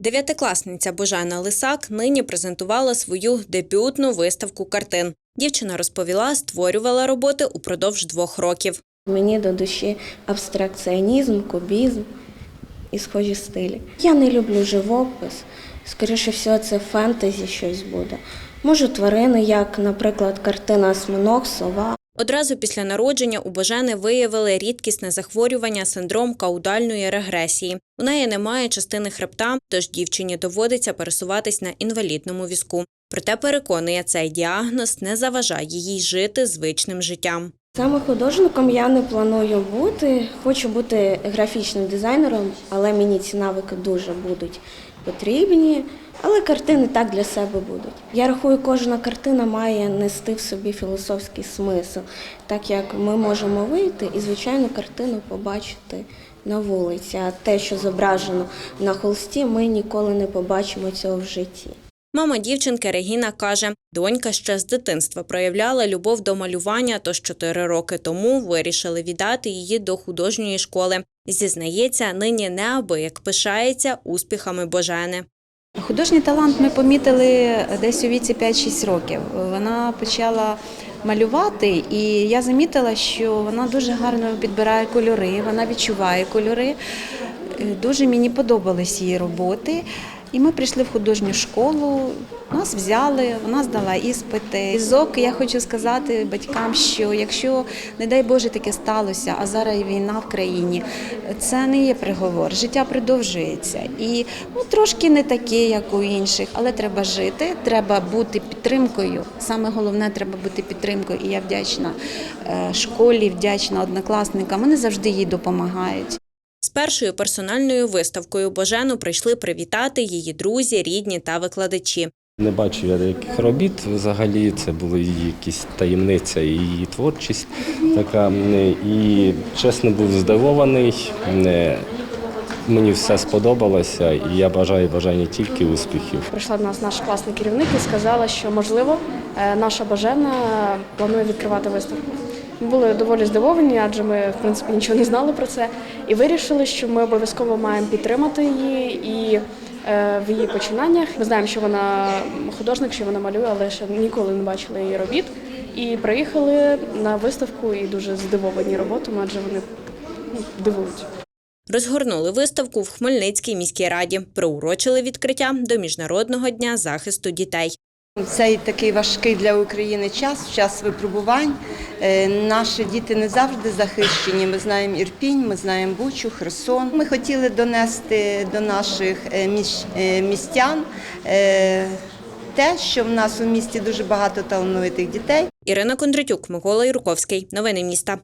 Дев'ятикласниця Божена Лисак нині презентувала свою дебютну виставку картин. Дівчина розповіла, створювала роботи упродовж двох років. Мені до душі абстракціонізм, кубізм і схожі стилі. Я не люблю живопис. Скоріше всього, це фентезі щось буде. Можу тварини, як, наприклад, картина Осьминог, сова. Одразу після народження у Божени виявили рідкісне захворювання синдром каудальної регресії. У неї немає частини хребта, тож дівчині доводиться пересуватись на інвалідному візку. Проте переконує, цей діагноз не заважає їй жити звичним життям. Саме художником я не планую бути. Хочу бути графічним дизайнером, але мені ці навики дуже будуть потрібні. Але картини так для себе будуть. Я рахую, кожна картина має нести в собі філософський смисл, так як ми можемо вийти і звичайно, картину побачити на вулиці. А те, що зображено на холсті, ми ніколи не побачимо цього в житті. Мама дівчинки Регіна каже, донька ще з дитинства проявляла любов до малювання, тож чотири роки тому вирішили віддати її до художньої школи. Зізнається, нині неабияк пишається успіхами Божени. Художній талант ми помітили десь у віці 5-6 років. Вона почала малювати, і я замітила, що вона дуже гарно підбирає кольори, вона відчуває кольори. Е, Дуже мені подобались її роботи. І ми прийшли в художню школу, нас взяли, вона здала іспити. Зок, я хочу сказати батькам, що якщо, не дай Боже, таке сталося, а зараз війна в країні, це не є приговор. Життя продовжується. І ну, трошки не таке, як у інших, але треба жити, треба бути підтримкою. Саме головне, треба бути підтримкою. І я вдячна е, школі, вдячна однокласникам. Вони завжди їй допомагають. З першою персональною виставкою Божену прийшли привітати її друзі, рідні та викладачі. Не бачу я деяких робіт. Взагалі це була її якісь таємниця і її творчість така. І чесно був здивований. Мені все сподобалося, і я бажаю бажання тільки успіхів. Прийшла до нас наш класний керівник і сказала, що можливо е, наша бажена планує відкривати виставку. Були доволі здивовані, адже ми в принципі нічого не знали про це, і вирішили, що ми обов'язково маємо підтримати її і е, в її починаннях. Ми знаємо, що вона художник, що вона малює, але ще ніколи не бачили її робіт. І приїхали на виставку і дуже здивовані роботами, адже вони ну, дивують. Розгорнули виставку в Хмельницькій міській раді, приурочили відкриття до Міжнародного дня захисту дітей. Цей такий важкий для України час, час випробувань. Е, Наші діти не завжди захищені. Ми знаємо Ірпінь, ми знаємо Бучу, Херсон. Ми хотіли донести до наших е, е, містян те, що в нас у місті дуже багато талановитих дітей. Ірина Кондратюк, Микола Юрковський. Новини міста.